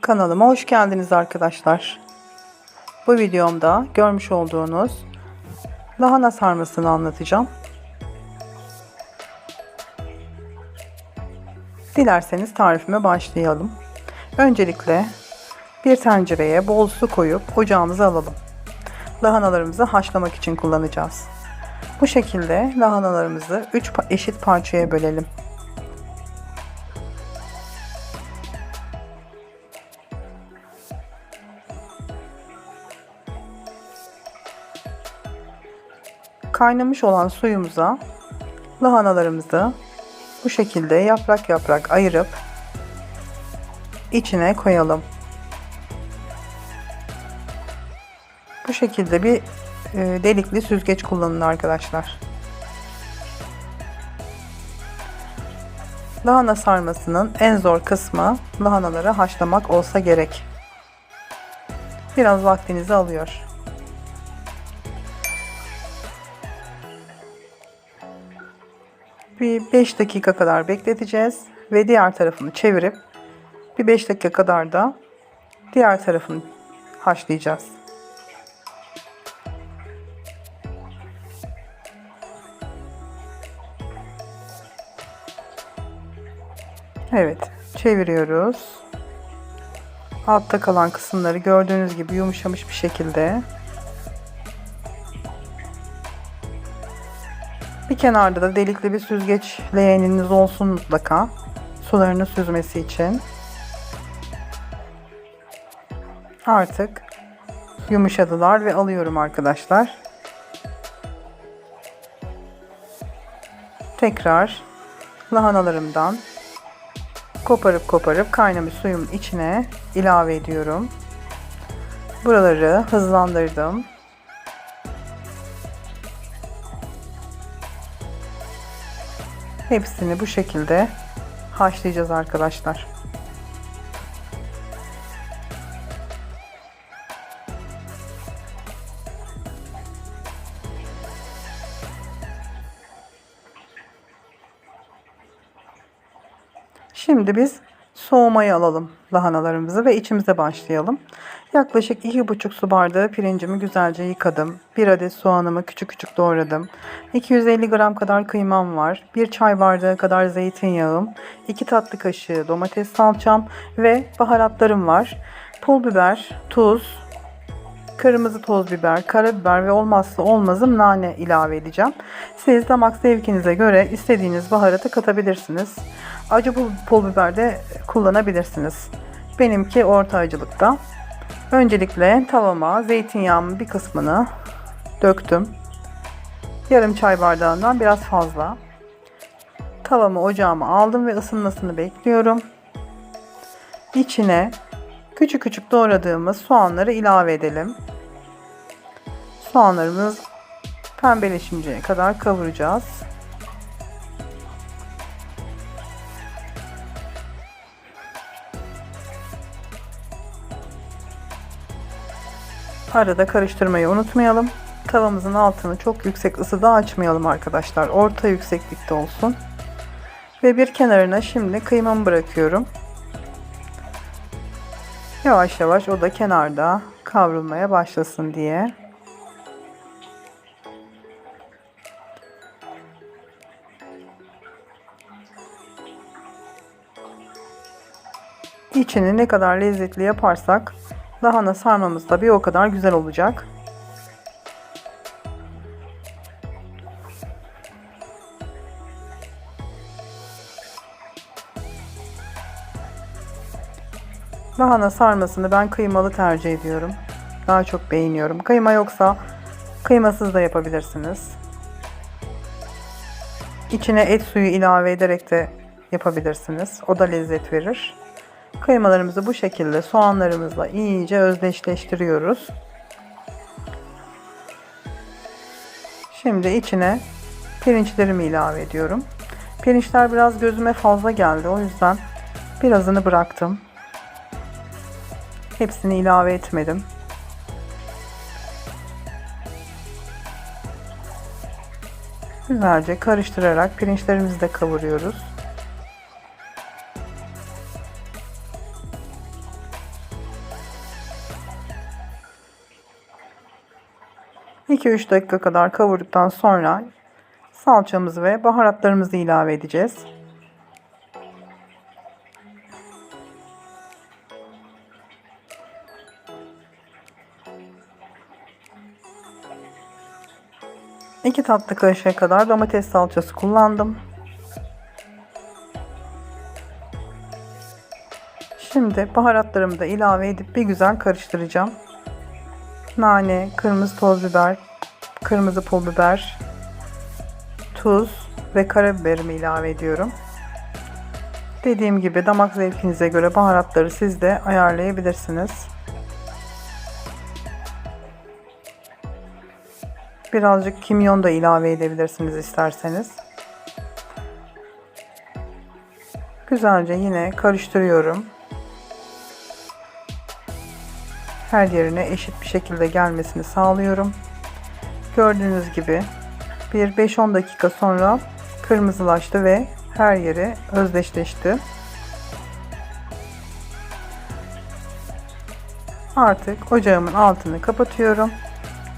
Kanalıma hoş geldiniz arkadaşlar. Bu videomda görmüş olduğunuz lahana sarmasını anlatacağım. Dilerseniz tarifime başlayalım. Öncelikle bir tencereye bol su koyup ocağımıza alalım. Lahanalarımızı haşlamak için kullanacağız. Bu şekilde lahanalarımızı 3 eşit parçaya bölelim. Kaynamış olan suyumuza lahanalarımızı bu şekilde yaprak yaprak ayırıp içine koyalım. Bu şekilde bir delikli süzgeç kullanın arkadaşlar. Lahana sarmasının en zor kısmı lahanaları haşlamak olsa gerek. Biraz vaktinizi alıyor. Bir 5 dakika kadar bekleteceğiz ve diğer tarafını çevirip bir 5 dakika kadar da diğer tarafını haşlayacağız. Evet, çeviriyoruz. Altta kalan kısımları gördüğünüz gibi yumuşamış bir şekilde. Bir kenarda da delikli bir süzgeç leğeniniz olsun mutlaka. Sularını süzmesi için. Artık yumuşadılar ve alıyorum arkadaşlar. Tekrar lahanalarımdan koparıp koparıp kaynamış suyun içine ilave ediyorum. Buraları hızlandırdım. Hepsini bu şekilde haşlayacağız arkadaşlar. Şimdi biz soğumayı alalım lahanalarımızı ve içimize başlayalım. Yaklaşık 2,5 su bardağı pirincimi güzelce yıkadım. 1 adet soğanımı küçük küçük doğradım. 250 gram kadar kıymam var. 1 çay bardağı kadar zeytinyağım. 2 tatlı kaşığı domates salçam ve baharatlarım var. Pul biber, tuz, kırmızı toz biber, karabiber ve olmazsa olmazım nane ilave edeceğim. Siz damak zevkinize göre istediğiniz baharatı katabilirsiniz. Acı pul, biber de kullanabilirsiniz. Benimki orta acılıkta. Öncelikle tavama zeytinyağımın bir kısmını döktüm. Yarım çay bardağından biraz fazla. Tavamı ocağıma aldım ve ısınmasını bekliyorum. İçine küçük küçük doğradığımız soğanları ilave edelim. Soğanlarımız pembeleşinceye kadar kavuracağız. Arada karıştırmayı unutmayalım. Tavamızın altını çok yüksek ısıda açmayalım arkadaşlar. Orta yükseklikte olsun. Ve bir kenarına şimdi kıymamı bırakıyorum. Yavaş yavaş o da kenarda kavrulmaya başlasın diye. İçini ne kadar lezzetli yaparsak lahana sarmamız da bir o kadar güzel olacak. Lahana sarmasını ben kıymalı tercih ediyorum. Daha çok beğeniyorum. Kıyma yoksa kıymasız da yapabilirsiniz. İçine et suyu ilave ederek de yapabilirsiniz. O da lezzet verir. Kıymalarımızı bu şekilde soğanlarımızla iyice özdeşleştiriyoruz. Şimdi içine pirinçlerimi ilave ediyorum. Pirinçler biraz gözüme fazla geldi. O yüzden birazını bıraktım. Hepsini ilave etmedim. Güzelce karıştırarak pirinçlerimizi de kavuruyoruz. İki üç dakika kadar kavurduktan sonra salçamızı ve baharatlarımızı ilave edeceğiz. İki tatlı kaşığı kadar domates salçası kullandım. Şimdi baharatlarımı da ilave edip bir güzel karıştıracağım. Nane, kırmızı toz biber, kırmızı pul biber, tuz ve karabiberimi ilave ediyorum. Dediğim gibi damak zevkinize göre baharatları siz de ayarlayabilirsiniz. Birazcık kimyon da ilave edebilirsiniz isterseniz. Güzelce yine karıştırıyorum. Her yerine eşit bir şekilde gelmesini sağlıyorum. Gördüğünüz gibi bir 5-10 dakika sonra kırmızılaştı ve her yeri özdeşleşti. Artık ocağımın altını kapatıyorum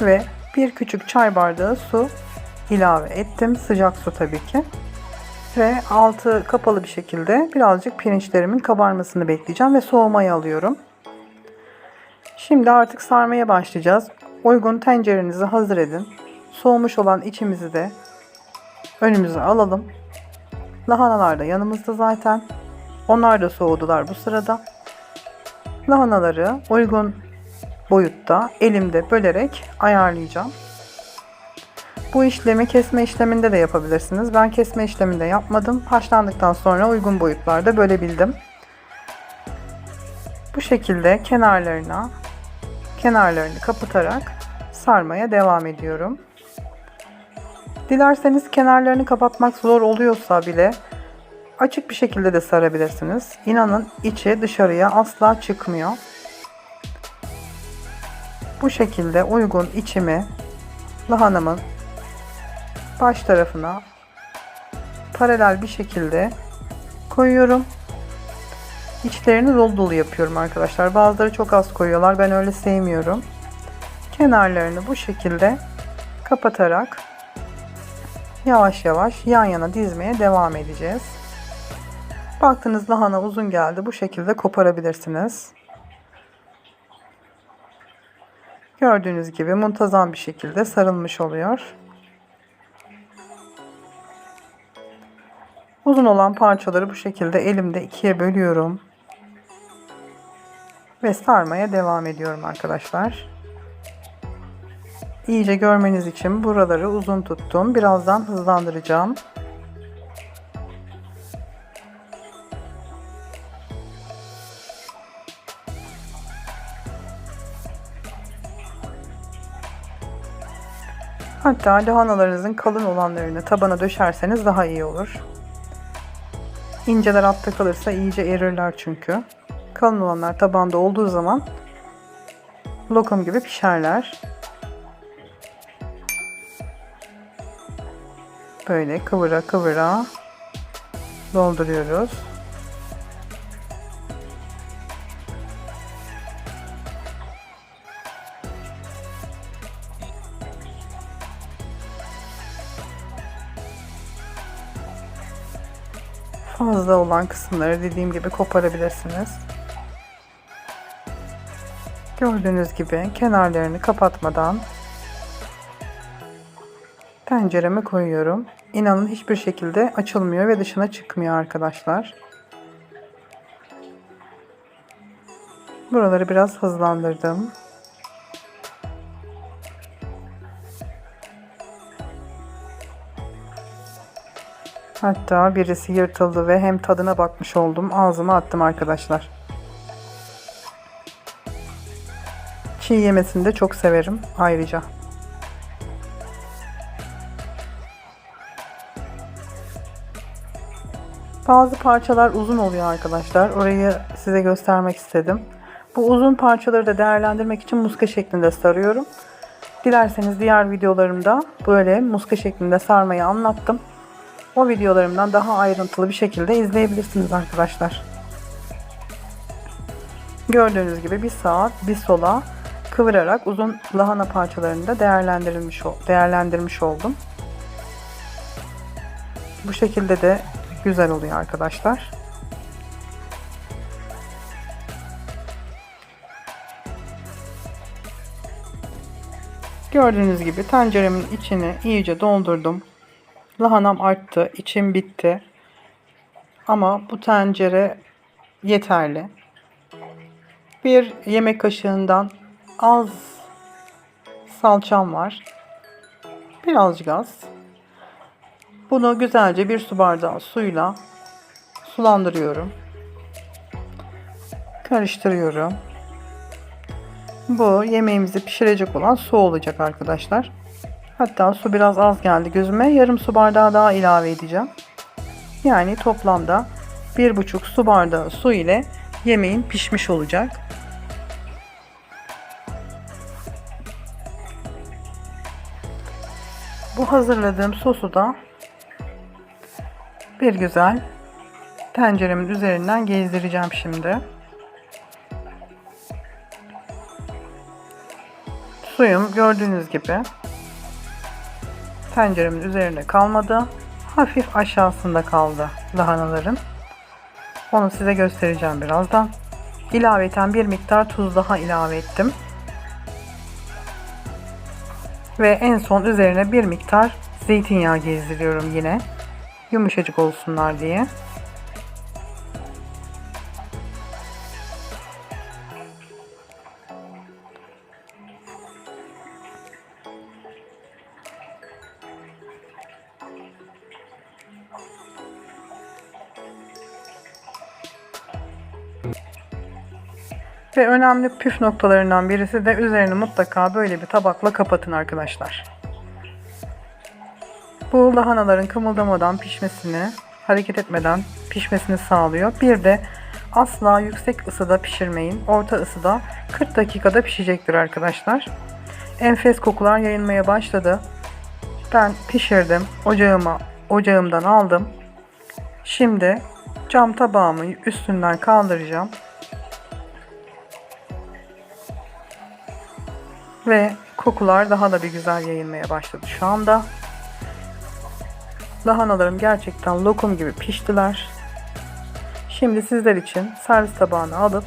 ve bir küçük çay bardağı su ilave ettim. Sıcak su tabii ki. Ve altı kapalı bir şekilde birazcık pirinçlerimin kabarmasını bekleyeceğim ve soğumaya alıyorum. Şimdi artık sarmaya başlayacağız. Uygun tencerenizi hazır edin. Soğumuş olan içimizi de önümüze alalım. Lahanalar da yanımızda zaten. Onlar da soğudular bu sırada. Lahanaları uygun boyutta elimde bölerek ayarlayacağım. Bu işlemi kesme işleminde de yapabilirsiniz. Ben kesme işleminde yapmadım. Haşlandıktan sonra uygun boyutlarda bölebildim. Bu şekilde kenarlarına kenarlarını kapatarak sarmaya devam ediyorum. Dilerseniz kenarlarını kapatmak zor oluyorsa bile açık bir şekilde de sarabilirsiniz. İnanın içi dışarıya asla çıkmıyor. Bu şekilde uygun içimi lahanamın baş tarafına paralel bir şekilde koyuyorum. İçlerini dolu dolu yapıyorum arkadaşlar. Bazıları çok az koyuyorlar. Ben öyle sevmiyorum. Kenarlarını bu şekilde kapatarak yavaş yavaş yan yana dizmeye devam edeceğiz. Baktınız lahana uzun geldi. Bu şekilde koparabilirsiniz. Gördüğünüz gibi muntazam bir şekilde sarılmış oluyor. Uzun olan parçaları bu şekilde elimde ikiye bölüyorum. Ve sarmaya devam ediyorum arkadaşlar. İyice görmeniz için buraları uzun tuttum. Birazdan hızlandıracağım. Hatta lahanalarınızın kalın olanlarını tabana döşerseniz daha iyi olur. İnceler altta kalırsa iyice erirler çünkü. Kalın olanlar tabanda olduğu zaman lokum gibi pişerler. Böyle kıvıra kıvıra dolduruyoruz. Fazla olan kısımları dediğim gibi koparabilirsiniz. Gördüğünüz gibi kenarlarını kapatmadan tencereme koyuyorum. İnanın hiçbir şekilde açılmıyor ve dışına çıkmıyor arkadaşlar. Buraları biraz hızlandırdım. Hatta birisi yırtıldı ve hem tadına bakmış oldum. Ağzıma attım arkadaşlar. Çiğ yemesini de çok severim ayrıca. Bazı parçalar uzun oluyor arkadaşlar. Orayı size göstermek istedim. Bu uzun parçaları da değerlendirmek için muska şeklinde sarıyorum. Dilerseniz diğer videolarımda böyle muska şeklinde sarmayı anlattım. O videolarımdan daha ayrıntılı bir şekilde izleyebilirsiniz arkadaşlar. Gördüğünüz gibi bir sağa bir sola kıvırarak uzun lahana parçalarını da değerlendirilmiş değerlendirmiş oldum. Bu şekilde de güzel oluyor arkadaşlar. Gördüğünüz gibi tenceremin içini iyice doldurdum. Lahanam arttı, içim bitti. Ama bu tencere yeterli. Bir yemek kaşığından az salçam var. Birazcık az. Bunu güzelce bir su bardağı suyla sulandırıyorum. Karıştırıyorum. Bu yemeğimizi pişirecek olan su olacak arkadaşlar. Hatta su biraz az geldi gözüme. Yarım su bardağı daha ilave edeceğim. Yani toplamda bir buçuk su bardağı su ile yemeğin pişmiş olacak. Bu hazırladığım sosu da bir güzel tenceremin üzerinden gezdireceğim şimdi. Suyum gördüğünüz gibi tenceremin üzerinde kalmadı. Hafif aşağısında kaldı lahanaların. Onu size göstereceğim birazdan. İlaveten bir miktar tuz daha ilave ettim. Ve en son üzerine bir miktar zeytinyağı gezdiriyorum yine. Yumuşacık olsunlar diye. Ve önemli püf noktalarından birisi de üzerini mutlaka böyle bir tabakla kapatın arkadaşlar. Bu lahanaların kımıldamadan pişmesini, hareket etmeden pişmesini sağlıyor. Bir de asla yüksek ısıda pişirmeyin. Orta ısıda 40 dakikada pişecektir arkadaşlar. Enfes kokular yayılmaya başladı. Ben pişirdim. Ocağıma, ocağımdan aldım. Şimdi cam tabağımı üstünden kaldıracağım. Ve kokular daha da bir güzel yayılmaya başladı şu anda. Lahanalarım gerçekten lokum gibi piştiler. Şimdi sizler için servis tabağına alıp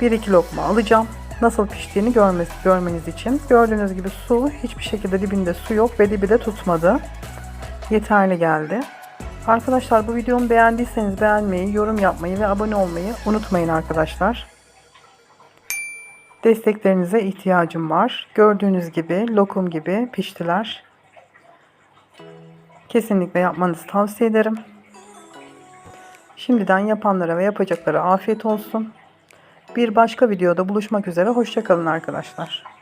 bir iki lokma alacağım. Nasıl piştiğini görmeniz, görmeniz için. Gördüğünüz gibi su hiçbir şekilde dibinde su yok ve dibi de tutmadı. Yeterli geldi. Arkadaşlar bu videomu beğendiyseniz beğenmeyi, yorum yapmayı ve abone olmayı unutmayın arkadaşlar. Desteklerinize ihtiyacım var. Gördüğünüz gibi lokum gibi piştiler. Kesinlikle yapmanızı tavsiye ederim. Şimdiden yapanlara ve yapacaklara afiyet olsun. Bir başka videoda buluşmak üzere. Hoşçakalın arkadaşlar.